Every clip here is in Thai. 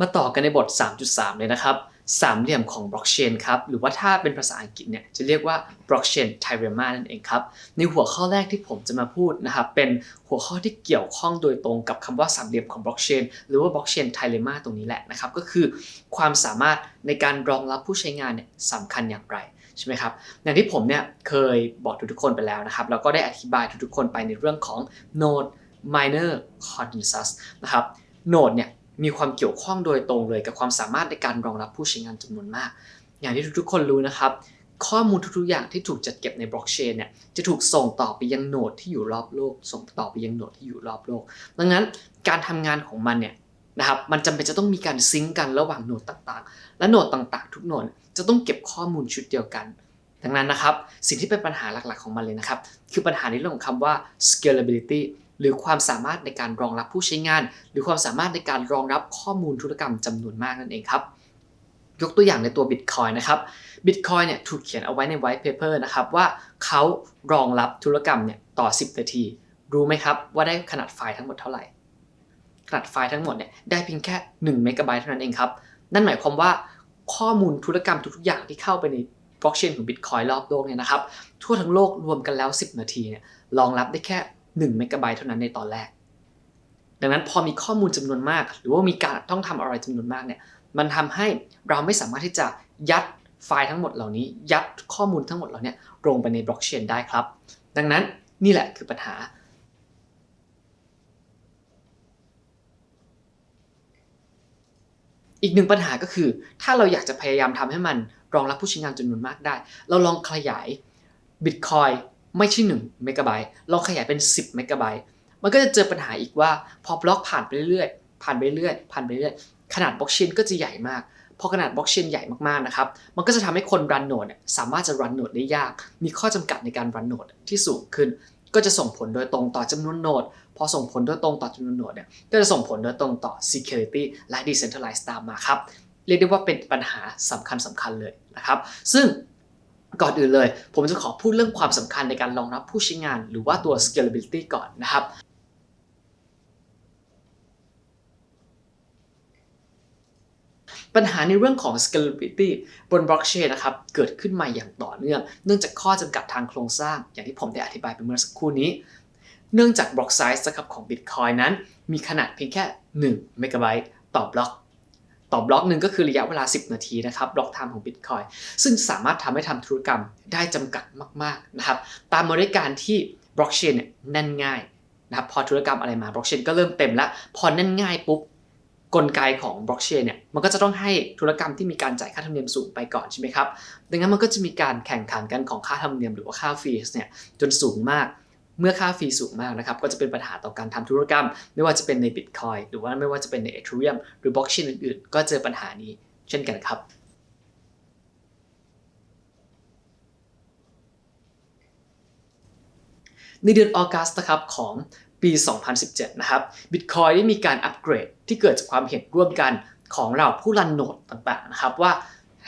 มาต่อกันในบท 3.3 เลยนะครับ สามเหลี่ยมของบล็อกเชนครับ หรือว่าถ้าเป็นภาษาอังกฤษเนี่ยจะเรียกว่าบล็อกเชนไทเรมานั่นเองครับ ในหัวข้อแรกที่ผมจะมาพูดนะครับ เป็นหัวข้อที่เกี่ยวข้องโดยตรงกับคำว่าสามเหลี่ยมของบล็อกเชนหรือว่าบล็อกเชนไทเรมาตรงนี้แหละนะครับ ก็คือความสามารถในการรองรับผู้ใช้งานเนี่ยสำคัญอย่างไรใช่ไหมครับอย่างที่ผมเนี่ยเคยบอกทุกๆคนไปแล้วนะครับ แล้วก็ได้อธิบายทุกๆคนไปในเรื่องของ node minor consensus นะครับ node เนี่ย มีความเกี่ยวข้องโดยตรงเลยกับความสามารถในการรองรับผู้ใช้งานจำนวนมาก อย่างที่ทุกๆคนรู้นะครับ ข้อมูลทุกๆอย่างที่ถูกจัดเก็บในบล็อกเชนเนี่ยจะถูกส่งต่อไปยังโนดที่อยู่รอบโลก ส่งต่อไปยังโนดที่อยู่รอบโลก ดังนั้นการทำงานของมันเนี่ยนะครับมันจำเป็นจะต้องมีการซิงก์กันระหว่างโนดต่างๆ และโนดต่างๆ ทุกโนดจะต้องเก็บข้อมูลชุดเดียวกัน ดังนั้นนะครับ สิ่งที่เป็นปัญหาหลักๆของมันเลยนะครับ คือปัญหาในเรื่องของคำว่า scalability หรือความสามารถในการรองรับผู้ใช้งาน หรือความสามารถในการรองรับข้อมูลธุรกรรมจำนวนมากนั่นเองครับยกตัวอย่างในตัว Bitcoin นะครับ Bitcoin เนี่ยถูกเขียนเอาไว้ใน white paper นะครับว่าเขารองรับธุรกรรมเนี่ยต่อ 10 นาที รู้ไหมครับว่าได้ขนาดไฟล์ทั้งหมดเท่าไหร่ ขนาดไฟล์ทั้งหมดเนี่ยได้เพียงแค่1เมกะไบต์เท่านั้นเองครับ นั่นหมายความว่าข้อมูลธุรกรรมทุกๆอย่างที่เข้าไปในบล็อกเชนของ Bitcoin รอบโลกเนี่ยนะครับ ทั่วทั้งโลกรวมกันแล้ว 10 นาทีเนี่ยรองรับได้แค่ 1เมกะไบต์เท่านั้นในตอนแรก ดังนั้นพอมีข้อมูลจำนวนมาก หรือว่ามีการต้องทำอะไรจำนวนมากเนี่ยมันทำให้เราไม่สามารถที่จะยัดไฟล์ทั้งหมดเหล่านี้ ยัดข้อมูลทั้งหมดเหล่านี้ลงไปในบล็อกเชนได้ครับ ดังนั้นนี่แหละคือปัญหาอีกหนึ่งปัญหาก็คือ ถ้าเราอยากจะพยายามทำให้มันรองรับผู้ใช้งานจำนวนมากได้ เราลองขยาย Bitcoin ไม่ใช่1เมกะไบต์ลองขยายเป็น 10เมกะไบต์มันก็จะเจอปัญหาอีกว่าพอบล็อกผ่านไปเรื่อยๆผ่านไปเรื่อยๆผ่านไปเรื่อยๆขนาดบล็อกเชนก็จะใหญ่มากพอขนาดบล็อกเชนใหญ่มากๆนะครับ มันก็จะทำให้คนรันโนดสามารถจะรันโนดได้ยาก มีข้อจำกัดในการรันโนดที่สูงขึ้น ก็จะส่งผลโดยตรงต่อจำนวนโนด พอส่งผลโดยตรงต่อจำนวนโนดเนี่ย ก็จะส่งผลโดยตรงต่อ security และ decentralized ตามมาครับ เรียกได้ว่าเป็นปัญหาสำคัญสำคัญเลยนะครับ ซึ่ง ก่อนอื่นเลย ผมจะขอพูดเรื่องความสำคัญในการรองรับผู้ใช้งาน หรือว่าตัว scalability ก่อนนะครับปัญหาในเรื่องของ scalability บนบล็อกเชนนะครับ เกิดขึ้นมาอย่างต่อเนื่อง เนื่องจากข้อจำกัดทางโครงสร้าง อย่างที่ผมได้อธิบายไปเมื่อสักครู่นี้ เนื่องจากบล็อกไซส์นะครับของ Bitcoin นั้น มีขนาดเพียงแค่1เมกะไบต์ต่อบล็อก ต่อบล็อกหนึ่งก็คือระยะเวลา 10 นาทีนะครับบล็อกไทม์ของ Bitcoin ซึ่งสามารถทำให้ทำธุรกรรมได้จำกัดมากๆนะครับตามมาด้วยการที่บล็อกเชนเนี่ยแน่นง่ายนะครับพอธุรกรรมอะไรมาบล็อกเชนก็เริ่มเต็มแล้ว พอแน่นง่ายปุ๊บกลไกของบล็อกเชนเนี่ยมันก็จะต้องให้ธุรกรรมที่มีการจ่ายค่าธรรมเนียมสูงไปก่อนใช่ไหมครับดังนั้นมันก็จะมีการแข่งขันกันของค่าธรรมเนียมหรือว่าค่าฟีสเนี่ยจนสูงมาก เมื่อค่าฟรีสูงมากนะครับก็จะเป็นปัญหาต่อการทำธุรกรรม ไม่ว่าจะเป็นใน Bitcoin หรือว่าไม่ว่าจะเป็นใน Ethereum หรือบล็อกเชนอื่นๆ ก็เจอปัญหานี้เช่นกันครับในเดือนออกัสนะครับของปี 2017 นะครับ Bitcoin ได้มีการอัปเกรดที่เกิดจากความเห็นร่วมกันของเราผู้รันโนดต่างๆนะครับว่า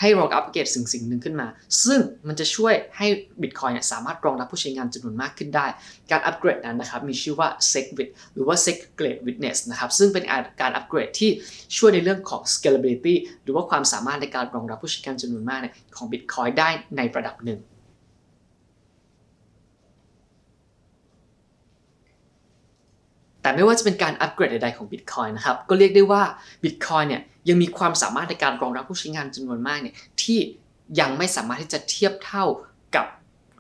ให้เราอัปเกรดสิ่งสิ่งหนึ่งขึ้นมา ซึ่งมันจะช่วยให้ Bitcoin เนี่ยสามารถรองรับผู้ใช้งานจำนวนมากขึ้นได้ การอัปเกรดนั้นนะครับมีชื่อว่า SegWit หรือว่า Segregate Witness นะครับซึ่งเป็นการอัปเกรดที่ช่วยในเรื่องของ scalability หรือว่าความสามารถในการรองรับผู้ใช้งานจำนวนมากเนี่ยของ Bitcoin ได้ในระดับหนึ่ง แต่ไม่ว่าจะเป็นการอัปเกรดใดๆของ Bitcoin นะครับ ก็เรียกได้ว่า Bitcoin เนี่ยยังมีความสามารถในการรองรับผู้ใช้งานจำนวนมากเนี่ยที่ยังไม่สามารถที่จะเทียบเท่ากับ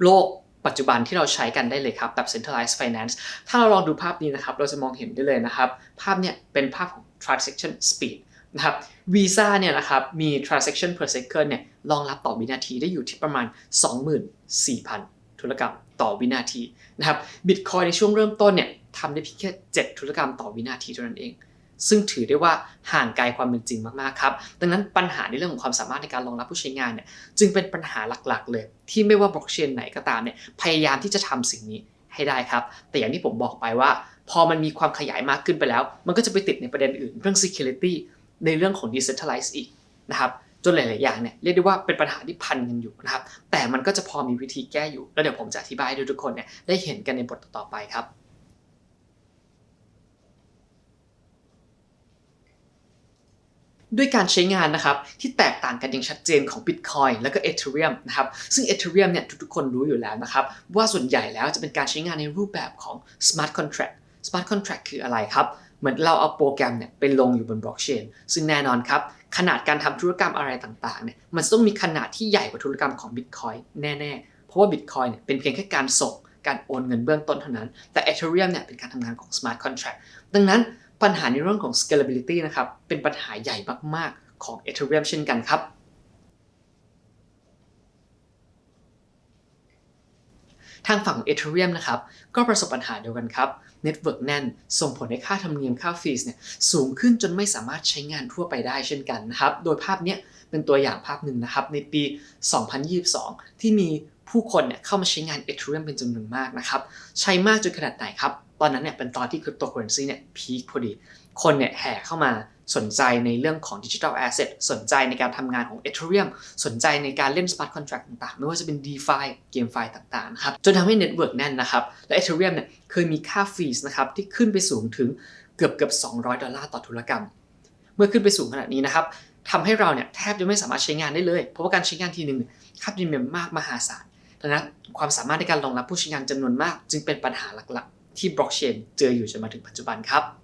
โลกปัจจุบันที่เราใช้กันได้เลยครับ แบบ centralized finance ถ้าเราลองดูภาพนี้นะครับ เราจะมองเห็นได้เลยนะครับ ภาพเนี่ยเป็นภาพของ transaction speed นะครับ Visa เนี่ยนะครับมี transaction per second เนี่ยรองรับต่อวินาทีได้อยู่ที่ประมาณ 24,000 ธุรกรรมต่อวินาทีนะครับ Bitcoin ในช่วงเริ่มต้นเนี่ยทำได้เพียงแค่ 7 ธุรกรรมต่อวินาทีเท่านั้นเอง ซึ่งถือได้ว่าห่างไกลความเป็นจริงมากๆครับดังนั้นปัญหาในเรื่องของความสามารถในการรองรับผู้ใช้งานเนี่ยจึงเป็นปัญหาหลักๆ เลย ที่ไม่ว่าบล็อกเชนไหนก็ตามเนี่ยพยายามที่จะทำสิ่งนี้ให้ได้ครับ แต่อย่างที่ผมบอกไปว่า พอมันมีความขยายมากขึ้นไปแล้ว มันก็จะไปติดในประเด็นอื่น เรื่อง security ในเรื่องของ decentralize อีกนะครับ จนหลาย ๆ อย่างเนี่ยเรียกได้ว่าเป็นปัญหาที่พันกันอยู่นะครับ แต่มันก็จะพอมีวิธีแก้อยู่ แล้วเดี๋ยวผมจะอธิบายให้ทุกคนเนี่ยได้เห็นกันในบทต่อไปครับด้วยการใช้งานนะครับที่แตกต่างกันอย่างชัดเจนของ Bitcoin แล้วก็ Ethereum นะครับซึ่ง Ethereum เนี่ยทุกๆคนรู้อยู่แล้วนะครับว่าส่วนใหญ่แล้วจะเป็นการใช้งานในรูปแบบของ Smart Contract Smart Contract คืออะไรครับ เหมือนเราเอาโปรแกรมเนี่ยไปลงอยู่บนบล็อกเชนซึ่งแน่นอนครับ ขนาดการทำธุรกรรมอะไรต่างๆเนี่ยมันต้องมีขนาดที่ใหญ่กว่าธุรกรรมของ Bitcoin แน่ๆ เพราะว่า Bitcoin เนี่ยเป็นเพียงแค่การส่งการโอนเงินเบื้องต้นเท่านั้น แต่ Ethereum เนี่ยเป็นการทำงานของ Smart Contract ดังนั้นปัญหาในเรื่องของ scalability นะครับเป็นปัญหาใหญ่มากๆของ Ethereum เช่นกันครับ ทางฝั่งของ Ethereum นะครับ ก็ประสบปัญหาเดียวกันครับ Network แน่น ส่งผลให้ค่าธรรมเนียมค่าฟีสเนี่ยสูงขึ้นจนไม่สามารถใช้งานทั่วไปได้เช่นกันนะครับ โดยภาพเนี้ยเป็นตัวอย่างภาพหนึ่งนะครับ ในปี 2022 ที่มีผู้คนเนี่ยเข้ามาใช้งาน Ethereum เป็นจำนวนมากนะครับ ใช้มากจนขนาดไหนครับ ตอนนั้นเนี่ยเป็นตอนที่คริปโตเคอเรนซีเนี่ยพีคพอดี คนเนี่ยแห่เข้ามา สนใจในเรื่องของดิจิทัลแอสเซทสนใจในการทำงานของ Ethereum สนใจในการเล่น Smart Contract ต่างๆ ไม่ว่าจะเป็น DeFi เกมไฟต่างๆนะครับจนทำให้เน็ตเวิร์กแน่นนะครับและ Ethereum เนี่ยเคยมีค่าฟีสนะครับที่ขึ้นไปสูงถึงเกือบเกือบ200 ดอลลาร์ต่อธุรกรรม เมื่อขึ้นไปสูงขนาดนี้นะครับทำให้เราเนี่ยแทบจะไม่สามารถใช้งานได้เลย เพราะว่าการใช้งานทีหนึ่งค่าธรรมเนียมมากมหาศาลดังนั้นความสามารถในการรองรับผู้ใช้งานจำนวนมาก จึงเป็นปัญหาหลักๆ ที่บล็อกเชนเจออยู่จนมาถึงปัจจุบันครับ